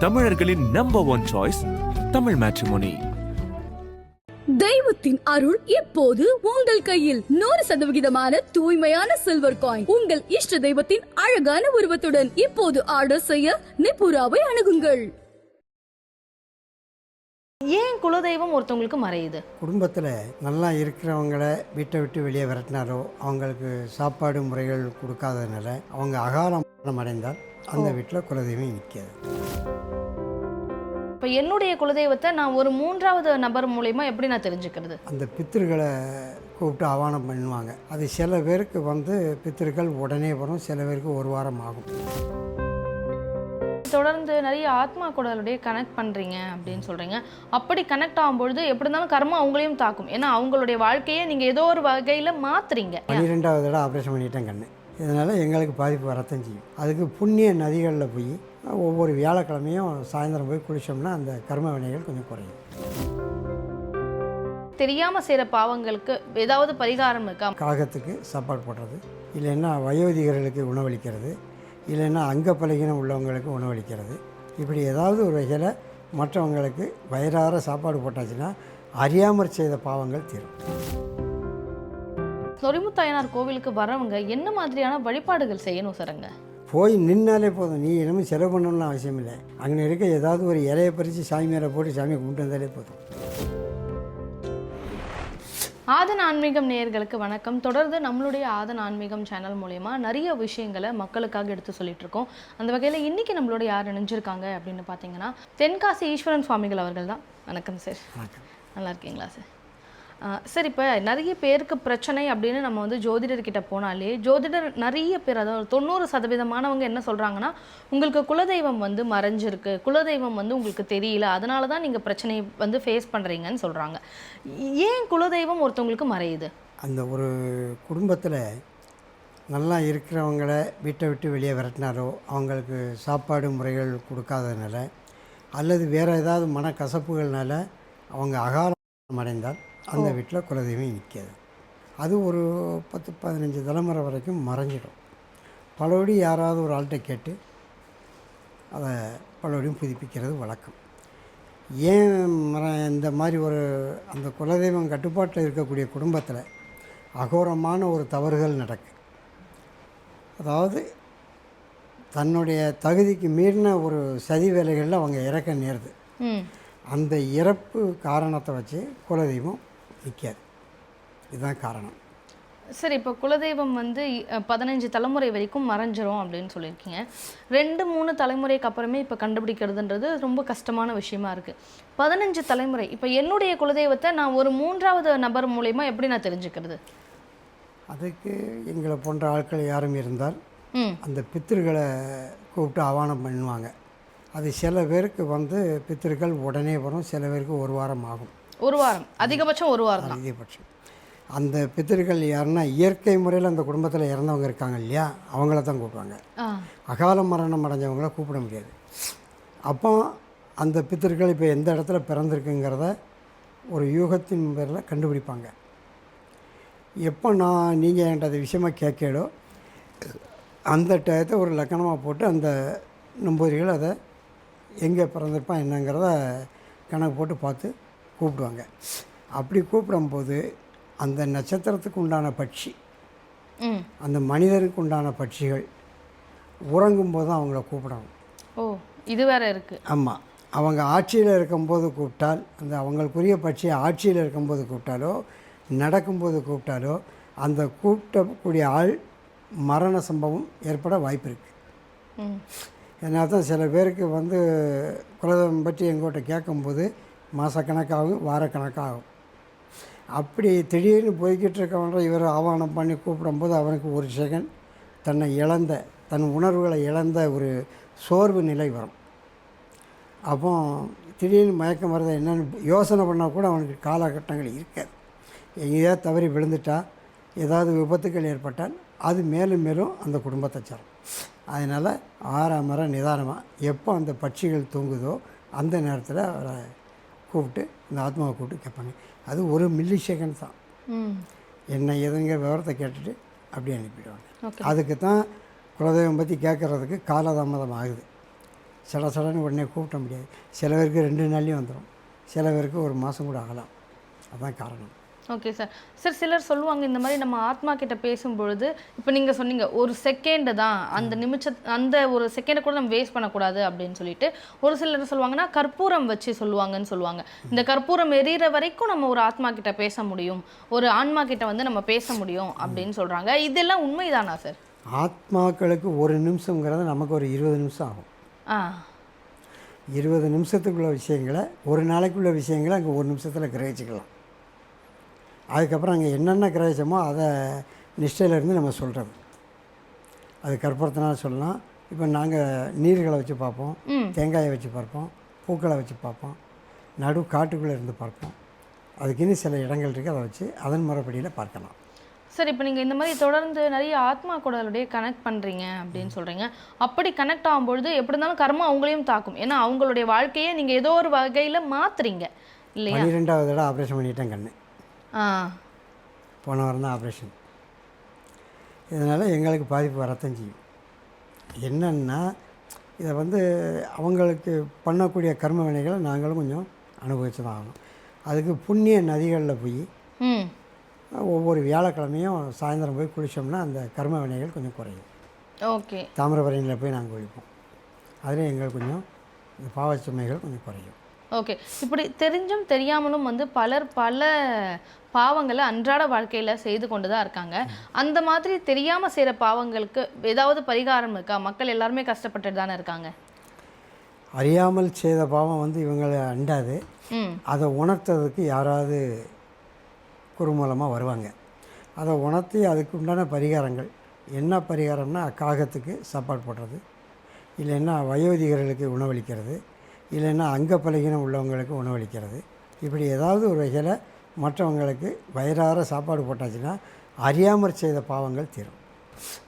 தமிழர்களின் number one choice Tamil matrimony தெய்வத்தின் அருள் இப்போது உங்கள் கையில் நூறு சதவிகிதமான தூய்மையான சில்வர் காயின் உங்கள் இஷ்ட தெய்வத்தின் அழகான உருவத்துடன் இப்போது ஆர்டர் செய்ய நிபுராவை அணுகுங்கள். ஏன் குலதெய்வம் ஒருத்தவங்களுக்கு மறையுது? குடும்பத்தில் நல்லா இருக்கிறவங்கள வீட்டை விட்டு வெளியே விரட்டினாலோ அவங்களுக்கு சாப்பாடு முறைகள் கொடுக்காததுனால அவங்க அகாலம் மரணம் அடைந்தால் அந்த வீட்டில் குலதெய்வம் நிற்காது இப்போ என்னுடைய குலதெய்வத்தை நான் ஒரு மூன்றாவது நபர் மூலயமா எப்படி நான் தெரிஞ்சுக்கிறது? அந்த பித்திருக்களை கூப்பிட்டு ஆவானம் பண்ணுவாங்க. அது சில பேருக்கு வந்து பித்திருக்கள் உடனே வரும் சில பேருக்கு ஒரு வாரம் ஆகும். தொடர்ந்து நிறைய ஆத்மா குடலுடைய கனெக்ட் பண்ணுறீங்க அப்படின்னு சொல்கிறீங்க அப்படி கனெக்ட் ஆகும்பொழுது எப்படி இருந்தாலும் கர்மம் அவங்களையும் தாக்கும். ஏன்னா அவங்களுடைய வாழ்க்கையை நீங்கள் ஏதோ ஒரு வகையில் மாத்துறீங்க. பன்னிரெண்டாவது தடவை ஆப்ரேஷன் பண்ணிட்டேன் கண்ணு. இதனால் எங்களுக்கு பாதிப்பு வரத்தான் செய்யும். அதுக்கு புண்ணிய நதிகளில் போய் ஒவ்வொரு வியாழக்கிழமையும் சாயந்தரம் போய் குளிச்சோம்னா அந்த கர்ம வினைகள் கொஞ்சம் குறையும். தெரியாமல் செய்கிற பாவங்களுக்கு ஏதாவது பரிகாரம் இருக்கா? காகத்துக்கு சாப்பாடு போடுறது இல்லைன்னா வயோதிகர்களுக்கு உணவளிக்கிறது இல்லைன்னா அங்கப்பலகீனம் உள்ளவங்களுக்கு உணவளிக்கிறது. இப்படி ஏதாவது ஒரு வகையில் மற்றவங்களுக்கு வயிறார சாப்பாடு போட்டாச்சுன்னா அறியாமற் செய்த பாவங்கள் தீரும். சொரிமுத்தாயனார் கோவிலுக்கு வரவங்க என்ன மாதிரியான வழிபாடுகள் செய்யணும் சார்ங்க? போய் நின்னாலே போதும். நீ என்னமோ செலவு பண்ணணும்னு அவசியம் இல்லை. அங்கே இருக்க ஏதாவது ஒரு இலையை பறித்து சாமி மேலே போட்டு சாமியை கும்பிட்டு வந்தாலே போதும். ஆதன் ஆன்மீகம் நேயர்களுக்கு வணக்கம். தொடர்ந்து நம்மளுடைய ஆதன் ஆன்மீகம் சேனல் மூலயமா நிறைய விஷயங்களை மக்களுக்காக எடுத்து சொல்லிட்டு இருக்கோம். அந்த வகையில் இன்னைக்கு நம்மளோட யார் இணைஞ்சிருக்காங்க அப்படின்னு பார்த்தீங்கன்னா தென்காசி ஈஸ்வரன் சுவாமிகள் அவர்கள் தான். வணக்கம் சார். நல்லா இருக்கீங்களா சார்? சார் இப்போ நிறைய பேருக்கு பிரச்சனை அப்படின்னு நம்ம வந்து ஜோதிடர்கிட்ட போனாலே ஜோதிடர் நிறைய பேர் அதாவது தொண்ணூறு சதவீதமானவங்க என்ன சொல்கிறாங்கன்னா உங்களுக்கு குலதெய்வம் வந்து மறைஞ்சிருக்கு. குலதெய்வம் வந்து உங்களுக்கு தெரியல. அதனால தான் நீங்கள் பிரச்சனையை வந்து ஃபேஸ் பண்ணுறீங்கன்னு சொல்கிறாங்க ஏன் குலதெய்வம் ஒருத்தவங்களுக்கு மறையுது? அந்த ஒரு குடும்பத்தில் நல்லா இருக்கிறவங்கள வீட்டை விட்டு வெளியே விரட்டினாரோ அவங்களுக்கு சாப்பாடு முறைகள் கொடுக்காததுனால அல்லது வேறு ஏதாவது மனக்கசப்புகள்னால அவங்க அகாலம் அடைந்தால் அந்த வீட்டில் குலதெய்வம் நிற்காது. அது ஒரு பத்து பதினஞ்சு தலைமுறை வரைக்கும் மறைஞ்சிடும். பலபடி யாராவது ஒரு ஆள்கிட்ட கேட்டு அதை பலபடியும் புதுப்பிக்கிறது வழக்கம். ஏன் இந்த மாதிரி ஒரு அந்த குலதெய்வம் கட்டுப்பாட்டில் இருக்கக்கூடிய குடும்பத்தில் அகோரமான ஒரு தவறுகள் நடக்கு. அதாவது தன்னுடைய தகுதிக்கு மீறின ஒரு சதி வேலைகளில் அவங்க இறக்க நேருது. அந்த இறப்பு காரணத்தை வச்சு குலதெய்வம் நிற்காது. இதுதான் காரணம். சரி இப்போ குலதெய்வம் வந்து பதினஞ்சு தலைமுறை வரைக்கும் மறைஞ்சிரும் அப்படின்னு சொல்லியிருக்கீங்க. ரெண்டு மூணு தலைமுறைக்கு அப்புறமே இப்போ கண்டுபிடிக்கிறதுன்றது ரொம்ப கஷ்டமான விஷயமா இருக்கு. பதினஞ்சு தலைமுறை இப்போ என்னுடைய குலதெய்வத்தை நான் ஒரு மூன்றாவது நபர் மூலயமா எப்படி நான் தெரிஞ்சுக்கிறது? அதுக்கு எங்களை போன்ற ஆட்கள் யாரும் இருந்தால் அந்த பித்திருக்களை கூப்பிட்டு ஆவானம் பண்ணுவாங்க. அது சில பேருக்கு வந்து பித்திருக்கள் உடனே வரும் சில பேருக்கு ஒரு வாரம் ஆகும். ஒரு வாரம். அதிகபட்சம் ஒரு வாரம் தான். அதிகபட்சம். அந்த பித்திருக்கள் யாருன்னா இயற்கை முறையில் அந்த குடும்பத்தில் இறந்தவங்க இருக்காங்க இல்லையா? அவங்கள தான் கூப்பிடுவாங்க. அகால மரணம் அடைஞ்சவங்கள கூப்பிட முடியாது. அப்போ அந்த பித்திருக்கள் இப்போ எந்த இடத்துல பிறந்திருக்குங்கிறத ஒரு யூகத்தின் பேரில் கண்டுபிடிப்பாங்க. எப்போ நான் நீங்கள் என்கிட்ட அது விஷயமாக கேட்கலோ அந்த டயத்தை ஒரு லக்கணமாக போட்டு அந்த நம்பூதிரிகள் அதை எங்கே பிறந்திருப்பான் என்னங்கிறத கணக்கு போட்டு பார்த்து கூப்பிடுவாங்க. அப்படி கூப்பிடும்போது அந்த நட்சத்திரத்துக்கு உண்டான பட்சி அந்த மனிதருக்கு உண்டான பட்சிகள் உறங்கும்போது அவங்கள கூப்பிடணும். ஓ இது வேற இருக்கு. ஆமாம் அவங்க ஆட்சியில் இருக்கும்போது கூப்பிட்டால் அந்த அவங்களுக்குரிய பட்சியை ஆட்சியில் இருக்கும்போது கூப்பிட்டாலோ நடக்கும்போது கூப்பிட்டாலோ அந்த கூப்பிட்டக்கூடிய ஆள் மரண சம்பவம் ஏற்பட வாய்ப்பு இருக்குது ஏன்னா தான் சில பேருக்கு வந்து குலதெய்வம் பற்றி எங்கள்கிட்ட கேட்கும்போது மாதக்கணக்காகும் வாரக்கணக்காகும். அப்படி திடீர்னு போய்கிட்டு இருக்கவன்ற இவர் ஆவானம் பண்ணி கூப்பிடும்போது அவனுக்கு ஒரு செகண்ட் தன்னை இழந்த தன் உணர்வுகளை இழந்த ஒரு சோர்வு நிலை வரும். அப்போ திடீர்னு மயக்கம் வரதை என்னென்னு யோசனை பண்ணால் கூட அவனுக்கு காலகட்டங்கள் இருக்காது. எங்கேயாவது தவறி விழுந்துட்டா ஏதாவது விபத்துக்கள் ஏற்பட்டால் அது மேலும் மேலும் அந்த குடும்பத்தை சேரும். அதனால் ஆறாம் மரம் நிதானமாக எப்போ அந்த பட்சிகள் தூங்குதோ அந்த நேரத்தில் அவரை கூப்பிட்டு இந்த ஆத்மாவை கூப்பிட்டு கேட்பாங்க. அது ஒரு மில்லி செகண்ட் தான் என்ன ஏதுங்கிற விவரத்தை கேட்டுட்டு அப்படியே அனுப்பிடுவாங்க. அதுக்கு தான் குலதெய்வம் பற்றி கேட்குறதுக்கு காலதாமதம் ஆகுது. சட சடன்னு உடனே கூப்பிட முடியாது. சில பேருக்கு ரெண்டு நாள்லேயும் வந்துடும் சில பேருக்கு ஒரு மாதம் கூட ஆகலாம். அதுதான் காரணம். ஓகே சார் சார் சிலர் சொல்லுவாங்க இந்த மாதிரி நம்ம ஆத்மா கிட்ட பேசும்பொழுது இப்போ நீங்கள் சொன்னீங்க ஒரு செகண்ட் தான் அந்த நிமிஷ அந்த ஒரு செகண்டை கூட நம்ம வேஸ்ட் பண்ணக்கூடாது அப்படின்னு சொல்லிட்டு ஒரு சிலர் சொல்லுவாங்கன்னா கற்பூரம் வச்சு சொல்லுவாங்கன்னு சொல்லுவாங்க. இந்த கற்பூரம் எரியிற வரைக்கும் நம்ம ஒரு ஆத்மா கிட்ட பேச முடியும். ஒரு ஆன்மா கிட்ட வந்து நம்ம பேச முடியும் அப்படின்னு சொல்றாங்க. இதெல்லாம் உண்மைதானா சார் ஆத்மாக்களுக்கு ஒரு நிமிஷங்கிறது நமக்கு ஒரு இருபது நிமிஷம் ஆகும். ஆ. இருபது நிமிஷத்துக்குள்ள விஷயங்களை ஒரு நாளைக்குள்ள விஷயங்களை அங்கே ஒரு நிமிஷத்தில் கிரகிச்சிக்கலாம். அதுக்கப்புறம் அங்கே என்னென்ன கிரகிச்சோமோ அதை நிஷ்டையிலேருந்து நம்ம சொல்கிறது அது கற்பூரத்தினால சொல்லலாம். இப்போ நாங்கள் நீர்களை வச்சு பார்ப்போம். தேங்காயை வச்சு பார்ப்போம். பூக்களை வச்சு பார்ப்போம். நடு காட்டுக்குள்ளே இருந்து பார்ப்போம். அதுக்குன்னு சில இடங்கள் இருக்குது அதை வச்சு அதன் முறைப்படியில் பார்க்கலாம். சார் இப்போ நீங்கள் இந்த மாதிரி தொடர்ந்து நிறைய ஆத்மா கூடலுடைய கனெக்ட் பண்ணுறீங்க அப்படின்னு சொல்கிறீங்க அப்படி கனெக்ட் ஆகும்பொழுது எப்படி இருந்தாலும் கர்மா அவங்களையும் தாக்கும். ஏன்னா அவங்களுடைய வாழ்க்கையை நீங்கள் ஏதோ ஒரு வகையில் மாத்துறீங்க. இல்லையா? பன்னிரெண்டாவது தடவை ஆப்ரேஷன் பண்ணிட்டேன் கண்ணு. போன வாரம் தான் ஆப்ரேஷன். இதனால் எங்களுக்கு பாதிப்பு வரத்தான் செய்யும். என்னன்னா இதை வந்து அவங்களுக்கு பண்ணக்கூடிய கர்ம வினைகளை நாங்களும் கொஞ்சம் அனுபவிச்சு தான் ஆகணும். அதுக்கு புண்ணிய நதிகளில் போய் ஒவ்வொரு வியாழக்கிழமையும் சாயந்தரம் போய் குளித்தோம்னா அந்த கர்ம வினைகள் கொஞ்சம் குறையும். ஓகே. தாமிரபரணியில் போய் நாங்கள் குளிப்போம். அதில் எங்களுக்கு கொஞ்சம் இந்த பாவச்சுமைகள் கொஞ்சம் குறையும். ஓகே. இப்படி தெரிஞ்சும் தெரியாமலும் வந்து பலர் பல பாவங்களை அன்றாட வாழ்க்கையில செய்து கொண்டு தான் இருக்காங்க. அந்த மாதிரி தெரியாம செய்யற பாவங்களுக்கு ஏதாவது பரிகாரம் இருக்கா? மக்கள் எல்லாருமே கஷ்டப்பட்டுட்டு தானே இருக்காங்க. அறியாமல் செய்த பாவம் வந்து இவங்களை அண்டாது. அதை உணர்த்ததுக்கு யாராவது குறுமூலமாக வருவாங்க. அதை உணர்த்தி அதுக்கு உண்டான பரிகாரங்கள். என்ன பரிகாரம்னா காகத்துக்கு சாப்பாடு போடுறது. இல்லைன்னா வயோதிகர்களுக்கு உணவளிக்கிறது. இல்லைன்னா அங்கப்பலகீனம் உள்ளவங்களுக்கு உணவளிக்கிறது. இப்படி ஏதாவது ஒரு வகையில் மற்றவங்களுக்கு வயிறார சாப்பாடு போட்டாச்சுன்னா அறியாமற் செய்த பாவங்கள் தீரும்.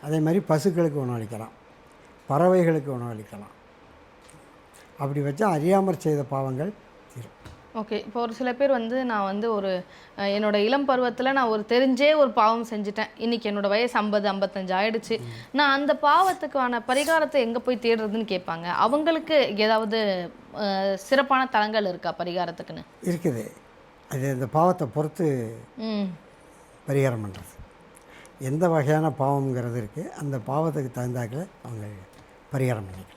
அதே மாதிரி பசுக்களுக்கு உணவளிக்கலாம். பறவைகளுக்கு உணவளிக்கலாம். அப்படி வச்சா அறியாமற் செய்த பாவங்கள் தீரும். ஓகே இப்போ ஒரு சில பேர் வந்து நான் வந்து ஒரு அஹ், என்னோட இளம் பருவத்தில் நான் ஒரு தெரிஞ்சே ஒரு பாவம் செஞ்சுட்டேன். இன்னைக்கு என்னோட வயசு ஐம்பது ஐம்பத்தஞ்சு ஆயிடுச்சு. நான் அந்த பாவத்துக்கான பரிகாரத்தை எங்கே போய் தேடுறதுன்னு கேட்பாங்க. அவங்களுக்கு ஏதாவது சிறப்பான தலங்கள் இருக்கா பரிகாரத்துக்குன்னு? இருக்குது. அது அந்த பாவத்தை பொறுத்து பரிகாரம் பண்ணுறது எந்த வகையான பாவம்ங்கிறது இருக்குது அந்த பாவத்துக்கு தகுந்தாக்கில் அவங்க பரிகாரம் பண்ணிக்கலாம்.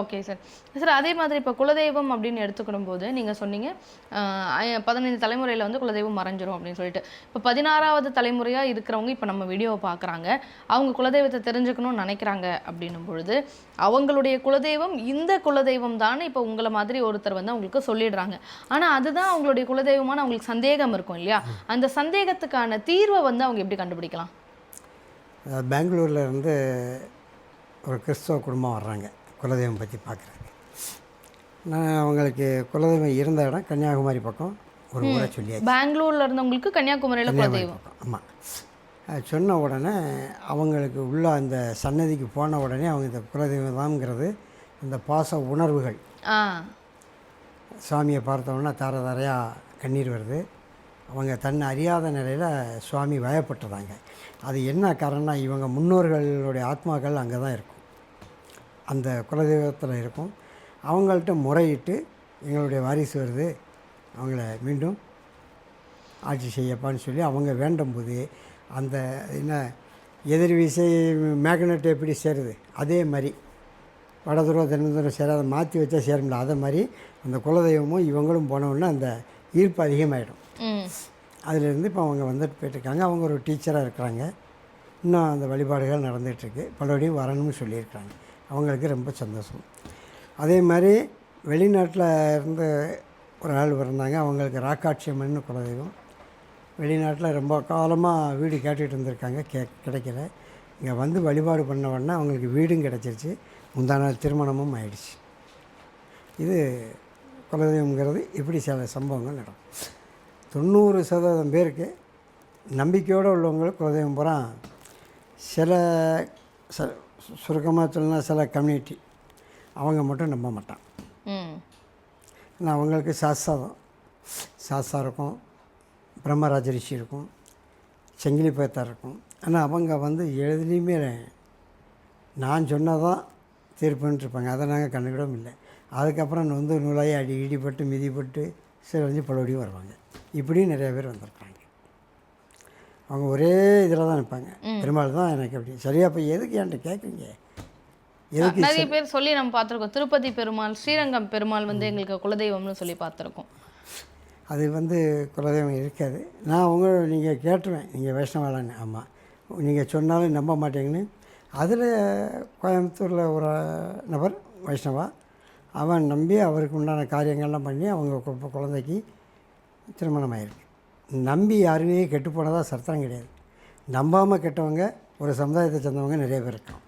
ஓகே சார் சார் அதே மாதிரி இப்போ குலதெய்வம் அப்படின்னு எடுத்துக்கிடும் போது நீங்கள் சொன்னீங்க பதினைந்து தலைமுறையில் வந்து குலதெய்வம் மறைஞ்சிரும் அப்படின்னு சொல்லிட்டு. இப்போ பதினாறாவது தலைமுறையாக இருக்கிறவங்க இப்போ நம்ம வீடியோவை பார்க்குறாங்க அவங்க குலதெய்வத்தை தெரிஞ்சுக்கணும்னு நினைக்கிறாங்க அப்படின்னும் பொழுது அவங்களுடைய குலதெய்வம் இந்த குலதெய்வம் தான் இப்போ உங்களை மாதிரி ஒருத்தர் வந்து அவங்களுக்கு சொல்லிடுறாங்க. ஆனால் அதுதான் அவங்களுடைய குலதெய்வமான அவங்களுக்கு சந்தேகம் இருக்கும் இல்லையா? அந்த சந்தேகத்துக்கான தீர்வை வந்து அவங்க எப்படி கண்டுபிடிக்கலாம்? பெங்களூரில் இருந்து ஒரு கிறிஸ்தவ குடும்பம் வர்றாங்க. குலதெய்வம் பற்றி பார்க்குறதுக்கு நான் அவங்களுக்கு குலதெய்வம் இருந்த இடம் கன்னியாகுமரி பக்கம் ஒரு ஊரை சொல்லியாச்சு. பெங்களூர்ல இருந்தவங்களுக்கு கன்னியாகுமரியில் குலதெய்வம். ஆமாம் சொன்ன உடனே அவங்களுக்கு உள்ள அந்த சன்னதிக்கு போன உடனே அவங்க இந்த குலதெய்வம் தான்ங்கிறது இந்த பாச உணர்வுகள். சுவாமியை பார்த்த உடனே தார தாரையாக கண்ணீர் வருது. அவங்க தன்னை அறியாத நிலையில் சுவாமி வயப்பட்டுறாங்க. அது என்ன காரணம்னா இவங்க முன்னோர்களுடைய ஆத்மாக்கள் அங்கே தான் இருக்கும். அந்த குலதெய்வத்தில் இருக்கும். அவங்கள்ட்ட முறையிட்டு எங்களுடைய வாரிசு வருது. அவங்கள மீண்டும் ஆட்சி செய்யப்பான்னு சொல்லி அவங்க வேண்டும் போது அந்த என்ன எதிர் விசை மேக்னெட் எப்படி சேருது? அதே மாதிரி வடதுரம் தென்னதுரம் சேர அதை மாற்றி வச்சா சேர முடியல. அதே மாதிரி அந்த குலதெய்வமும் இவங்களும் போனவுடனே அந்த ஈர்ப்பு அதிகமாகிடும் அதிலிருந்து இப்போ அவங்க வந்துட்டு போயிட்டுருக்காங்க. அவங்க ஒரு டீச்சராக இருக்கிறாங்க. இன்னும் அந்த வழிபாடுகள் நடந்துகிட்ருக்கு. பலபடியும் வரணும்னு சொல்லியிருக்காங்க அவங்களுக்கு ரொம்ப சந்தோஷம். அதே மாதிரி வெளிநாட்டில் இருந்து ஒரு ஆள் இருந்தாங்க அவங்களுக்கு ராக்காட்சியம்மன்னு குலதெய்வம் வெளிநாட்டில் ரொம்ப காலமாக வீடு கேட்டுட்டு இருந்திருக்காங்க. கே கிடைக்கல. இங்கே வந்து வழிபாடு பண்ண உடனே அவங்களுக்கு வீடும் கிடச்சிருச்சு. முந்தா நாள் திருமணமும் ஆயிடுச்சு. இது குலதெய்வங்கிறது இப்படி சில சம்பவங்கள் நடக்கும். தொண்ணூறு சதவீதம் பேருக்கு நம்பிக்கையோடு உள்ளவங்களுக்கு குலதெய்வம் புறம் சில ச சுருக்கமாக சொல்லணும்னா சில கம்யூனிட்டி அவங்க மட்டும் நம்ப மாட்டான். ஏன்னா அவங்களுக்கு சாஸ்தாதம் சாஸ்தா இருக்கும் பிரம்மராஜ ரிஷி இருக்கும் செங்கிலி பேத்தார் இருக்கும். ஆனால் அவங்க வந்து எதுலேயுமே நான் சொன்னதான் தீர்ப்புன்ட்டு இருப்பாங்க அதை நாங்கள் கண்டுக்கிடவும் இல்லை. அதுக்கப்புறம் நொந்து நூலாகி அடி இடிப்பட்டு மிதிப்பட்டு சிலஞ்சு பழபடியும் வருவாங்க. இப்படியும் நிறைய பேர் வந்திருக்காங்க. அவங்க ஒரே இதில் தான் நிற்பாங்க. பெருமாள் தான் எனக்கு அப்படி. சரியா இப்போ எதுக்கு என்கிட்ட கேட்குறீங்க? எதுக்கு நிறைய பேர் சொல்லி நம்ம பார்த்துருக்கோம். திருப்பதி பெருமாள் ஸ்ரீரங்கம் பெருமாள் வந்து எங்களுக்கு குலதெய்வம்னு சொல்லி பார்த்துருக்கோம். அது வந்து குலதெய்வம் இருக்காது. நான் உங்க நீங்கள் கேட்டுருவேன். நீங்கள் வைஷ்ணவாலான்னு ஆமாம் நீங்கள் சொன்னாலும் நம்ப மாட்டீங்கன்னு. அதில் கோயம்புத்தூரில் ஒரு நபர் வைஷ்ணவா அவன் நம்பி அவருக்கு உண்டான காரியங்கள்லாம் பண்ணி அவங்க குழந்தைக்கு திருமணம் ஆயிருக்கு நம்பி யாருமே கெட்டு போனதாக சரித்திரம் கிடையாது. நம்பாமல் கெட்டவங்க ஒரு சமுதாயத்தை சேர்ந்தவங்க நிறைய பேர் இருக்காங்க.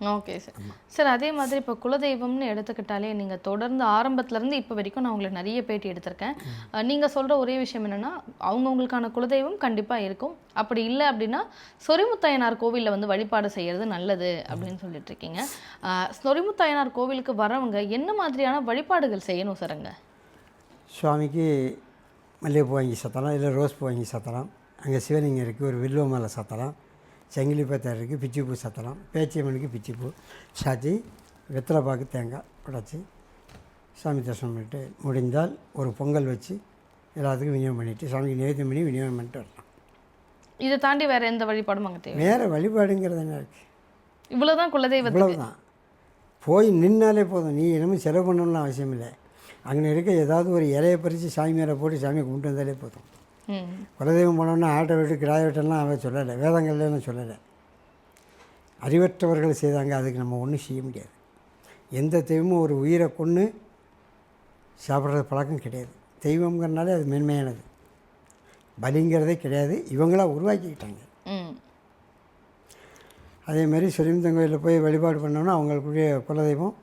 Okay sir. சார் அதே மாதிரி இப்போ குலதெய்வம்னு எடுத்துக்கிட்டாலே நீங்கள் தொடர்ந்து ஆரம்பத்துலேருந்து இப்போ வரைக்கும் நான் உங்களை நிறைய பேட்டி எடுத்திருக்கேன். அஹ் நீங்க சொல்ற ஒரே விஷயம் என்னன்னா அவங்கவுங்களுக்கான குலதெய்வம் கண்டிப்பா இருக்கும். அப்படி இல்லை அப்படின்னா சொரிமுத்தாயனார் கோவிலில் வந்து வழிபாடு செய்யறது நல்லது அப்படின்னு சொல்லிட்டு இருக்கீங்க. சொரிமுத்தாயனார் கோவிலுக்கு வரவங்க என்ன மாதிரியான வழிபாடுகள் செய்யணும் சார்ங்க சுவாமிக்கு மல்லிகைப்பூ வாங்கி சாத்தலாம் இல்லை ரோஸ் பூ வாங்கி சாத்தலாம். அங்கே சிவலிங்கம் இருக்குது ஒரு வில்வ மேலே சாத்தலாம். செங்கிலி பத்தர் இருக்குது பிச்சிப்பூ சாத்தலாம். பேச்சியம்மனுக்கு பிச்சிப்பூ சாத்தி வெத்தலை பாக்கு தேங்காய் உடைச்சி சாமி தரிசனம் பண்ணிட்டு முடிந்தால் ஒரு பொங்கல் வச்சு எல்லாத்துக்கும் விநியோகம் பண்ணிவிட்டு சாமிக்கு நைவேத்தியம் பண்ணி விநியோகம் பண்ணிட்டு வரலாம். இதை தாண்டி வேற எந்த வழிபாடும் அங்கே தேவை வேறு வழிபாடுங்கிறது என்ன இருக்குது இவ்வளவுதான் குலதெய்வத்துக்கு. இவ்வளவுதான். போய் நின்னாலே போதும். நீ என்னமோ செலவு பண்ணணும்னு அவசியம் இல்லை. அங்கே இருக்க ஏதாவது ஒரு இலையை பறித்து சாமி மேலே போட்டு சாமியை கும்பிட்டு வந்தாலே போதும். குலதெய்வம் போனோன்னா ஆட்டை விட்டு கிடாய விட்டெல்லாம் அவன் சொல்லலை. வேதங்கள்லாம் சொல்லலை. அறிவற்றவர்கள் செய்தாங்க அதுக்கு நம்ம ஒன்றும் செய்ய முடியாது. எந்த தெய்வமும் ஒரு உயிரை கொன்று சாப்பிட்றது பழக்கம் கிடையாது. தெய்வங்கிறனாலே அது மென்மையானது. பலிங்கிறதே கிடையாது. இவங்களா உருவாக்கிக்கிட்டாங்க. அதே மாதிரி சொரிமுத்தன் கோயிலில் போய் வழிபாடு பண்ணோன்னா அவங்களுக்குரிய குலதெய்வம்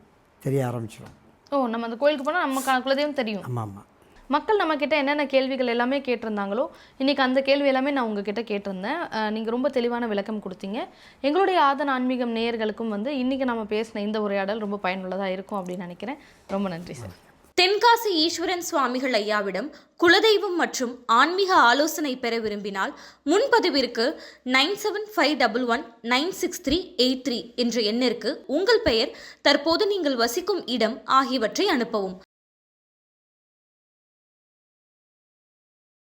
தெரிய ஆரம்பிச்சிடும். ஓ நம்ம அந்த கோயிலுக்கு போனால் நமக்கான குலதெய்வம் தெரியும். ஆமாம் ஆமாம் மக்கள் நம்ம கிட்ட என்னென்ன கேள்விகள் எல்லாமே கேட்டிருந்தாங்களோ இன்னைக்கு அந்த கேள்வி எல்லாமே நான் உங்ககிட்ட கேட்டிருந்தேன். அஹ் நீங்க ரொம்ப தெளிவான விளக்கம் கொடுத்தீங்க. எங்களுடைய ஆதன் ஆன்மீகம் நேயர்களுக்கும் வந்து இன்னைக்கு நம்ம பேசின இந்த உரையாடல் ரொம்ப பயனுள்ளதா இருக்கும் அப்படின்னு நினைக்கிறேன். ரொம்ப நன்றி சார். தென்காசி ஈஸ்வரன் சுவாமிகள் ஐயாவிடம் குலதெய்வம் மற்றும் ஆன்மீக ஆலோசனை பெற விரும்பினால் முன்பதிவிற்கு nine seven five double one nine six three eight three என்ற எண்ணிற்கு உங்கள் பெயர் தற்போது நீங்கள் வசிக்கும் இடம் ஆகியவற்றை அனுப்பவும்.